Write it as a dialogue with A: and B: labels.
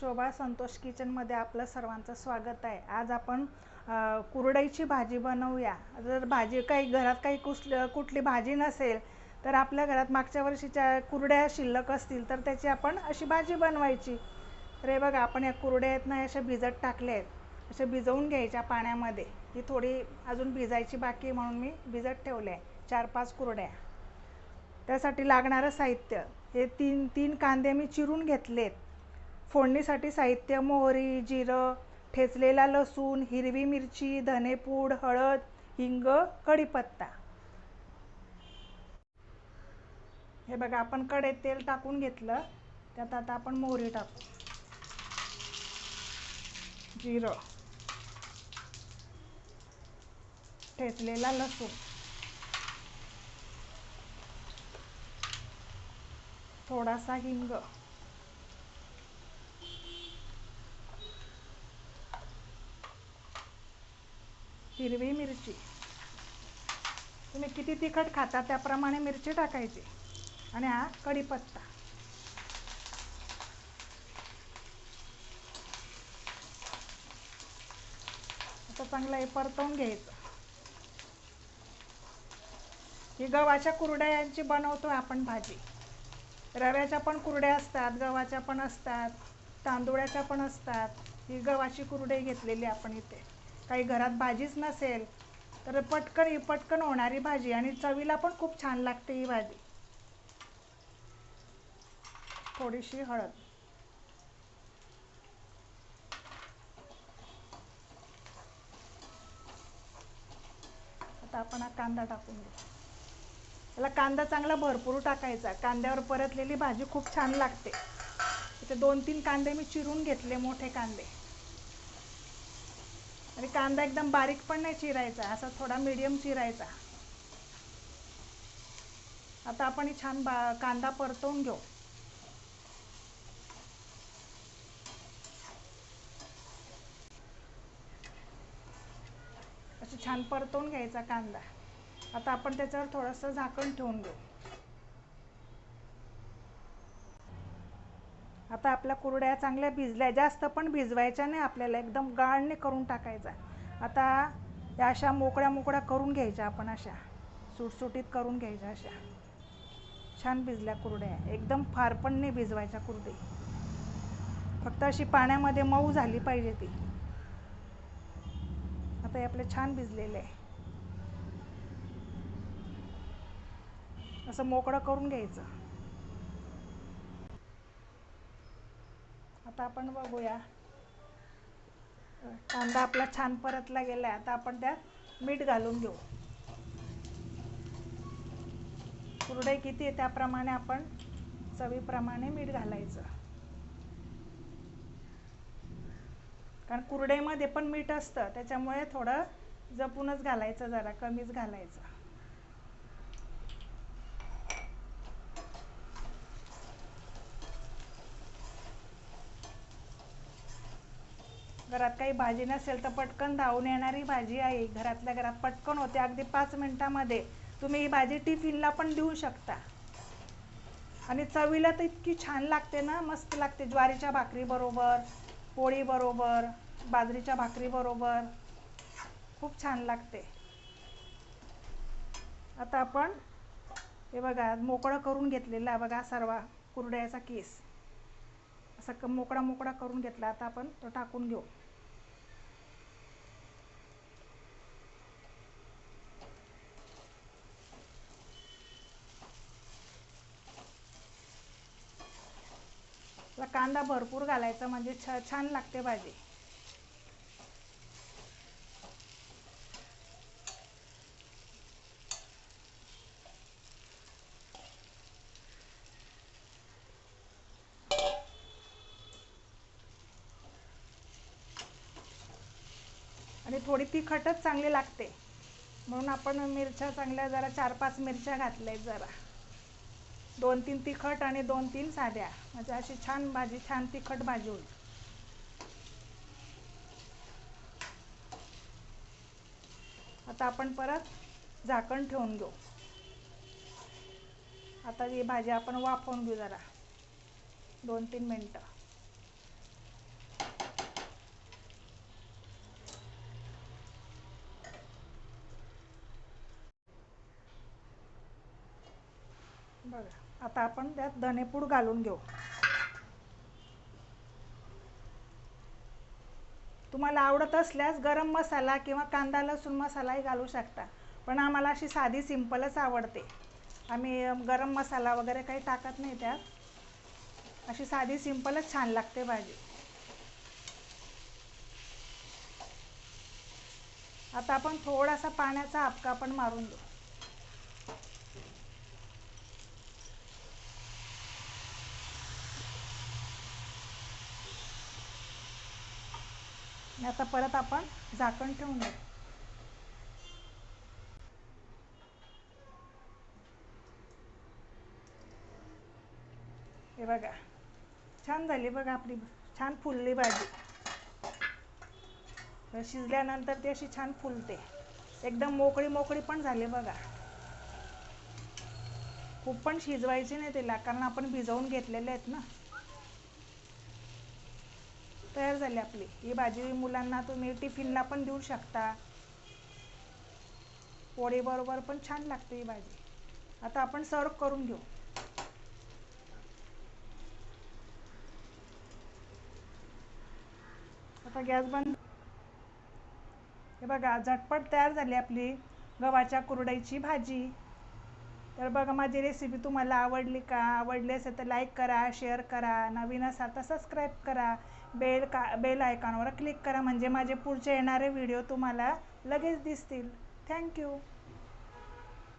A: शोभा संतोष किचनमध्ये आपलं सर्वांचं स्वागत आहे. आज आपण कुरडईची भाजी बनवूया. जर भाजी काही घरात काही कुसल कुठली भाजी नसेल तर आपल्या घरात मागच्या वर्षीच्या कुरड्या शिल्लक असतील तर त्याची आपण अशी भाजी बनवायची. तर हे बघा आपण या कुरड्या आहेत ना अशा भिजत टाकल्या आहेत. अशा भिजवून घ्यायच्या पाण्यामध्ये. ही थोडी अजून भिजायची बाकी म्हणून मी भिजत ठेवल्या आहे चार पाच कुरड्या. त्यासाठी लागणारं साहित्य. हे तीन तीन कांदे मी चिरून घेतलेत. फोडणीसाठी साहित्य मोहरी जिरं ठेचलेला लसूण हिरवी मिरची धनेपूड हळद हिंग कढीपत्ता. हे बघा आपण कढईत तेल टाकून घेतलं. त्यात आता आपण मोहरी टाकू. जिरं. ठेचलेला लसूण. थोडासा हिंग. हिरवी मिरची. तुम्ही किती तिखट खाता त्याप्रमाणे मिरची टाकायची. आणि हा कढीपत्ता. आता चांगलं हे परतवून घ्यायचं. ही गव्हाच्या कुरड्यांची बनवतो आपण भाजी. रव्याच्या पण कुरड्या असतात गव्हाच्या पण असतात तांदुळ्याच्या पण असतात. ही गव्हाची कुरडे घेतलेली आपण इथे. काही घरात भाजीच नसेल तर पटकन ही पटकन होणारी भाजी आणि चवीला पण खूप छान लागते ही भाजी. थोडीशी हळद. आता आपण हा कांदा टाकून घेऊ. त्याला कांदा चांगला भरपूर टाकायचा. कांद्यावर परतलेली भाजी खूप छान लागते. इथे दोन तीन कांदे मी चिरून घेतले मोठे कांदे. आणि कांदा एकदम बारीक पण नाही चिरायचा असा थोडा मीडियम चिरायचा. आता आपण ही छान बा कांदा परतवून घेऊ. असं छान परतवून घ्यायचा कांदा. आता आपण त्याच्यावर थोडंसं झाकण ठेवून घेऊ. आता आपल्या कुरड्या चांगल्या भिजल्या जास्त पण भिजवायच्या नाही आपल्याला एकदम गाळणे करून टाकायचा आता या अशा मोकळ्या मोकळ्या करून घ्यायच्या आपण अशा सुटसुटीत करून घ्यायच्या अशा. छान भिजल्या कुरड्या एकदम फार पण नाही भिजवायच्या कुरडी फक्त अशी पाण्यामध्ये मऊ झाली पाहिजे ती. आता हे आपले छान भिजलेले आहे. असं मोकळं करून घ्यायचं. आता आपण बघूया. कांदा आपला छान परतला गेला आता आपण त्यात मीठ घालून घेऊ. कुरडई किती आहे त्याप्रमाणे आपण चवीप्रमाणे मीठ घालायचं. कारण कुरडईमध्ये पण मीठ असतं त्याच्यामुळे थोडं जपूनच घालायचं जरा कमीच घालायचं. घरात काही भाजी नसेल तर पटकन धावून येणारी भाजी आहे. घरातल्या घरात पटकन होते. अगदी पाच मिनिटामध्ये तुम्ही ही भाजी टिफिनला पण देऊ शकता. आणि चवीला तर इतकी छान लागते ना. मस्त लागते. ज्वारीच्या भाकरीबरोबर पोळीबरोबर बाजरीच्या भाकरीबरोबर खूप छान लागते. आता आपण हे बघा मोकळं करून घेतलेला आहे बघा सर्व कुरड्याचा केस. असा क मोकळा मोकळा करून घेतला. आता आपण तो टाकून घेऊ. कांदा भरपूर घालायचा म्हणजे छ छान लागते भाजी. आणि थोडी तिखटच चांगली लागते. म्हणून आपण मिरच्या चांगल्या जरा चार पाच मिरच्या घातल्या आहेत जरा. दोन तीन तिखट आणि दोन तीन साध्या. म्हणजे अशी छान भाजी छान तिखट भाजी होईल. आता आपण परत झाकण ठेवून घेऊ. आता ही भाजी आपण वाफवून घेऊ जरा. दोन तीन मिनटं. बघा आता आपण त्यात धनेपूड घालून घेऊ. तुम्हाला आवडत असल्यास गरम मसाला किंवा कांदा लसूण मसालाही घालू शकता पण आम्हाला अशी साधी सिंपलच आवडते. आम्ही गरम मसाला वगैरे काही टाकत नाही त्यात. अशी साधी सिंपलच छान लागते भाजी. आता आपण थोडासा पाण्याचा आपका पण मारून देऊ आणि आता परत आपण झाकण ठेवून देऊ. हे बघा छान झाली बघा आपली छान फुलली भाजी. तर शिजल्यानंतर ती अशी छान फुलते. एकदम मोकळी मोकळी पण झाली बघा. खूप पण शिजवायची नाही तिला कारण आपण भिजवून घेतलेले आहेत ना. तयार झाली आपली. ही भाजी मुलांना तुम्ही टिफिनला पण देऊ शकता. पोळीबरोबर पण छान लागते ही भाजी. आता आपण सर्व करून घेऊ. आता गॅस बंद. हे बघा झटपट तयार झाली आपली गव्हाच्या कुरडईची भाजी. तर बघा माझी रेसिपी तुम्हाला आवडली का? आवडली असेल तर लाईक करा शेअर करा. नवीन असाल तर सबस्क्राईब करा. बेल का बेल आयकॉनवर क्लिक करा. म्हणजे माझे पुढचे येणारे व्हिडिओ तुम्हाला लगेच दिसतील. थँक्यू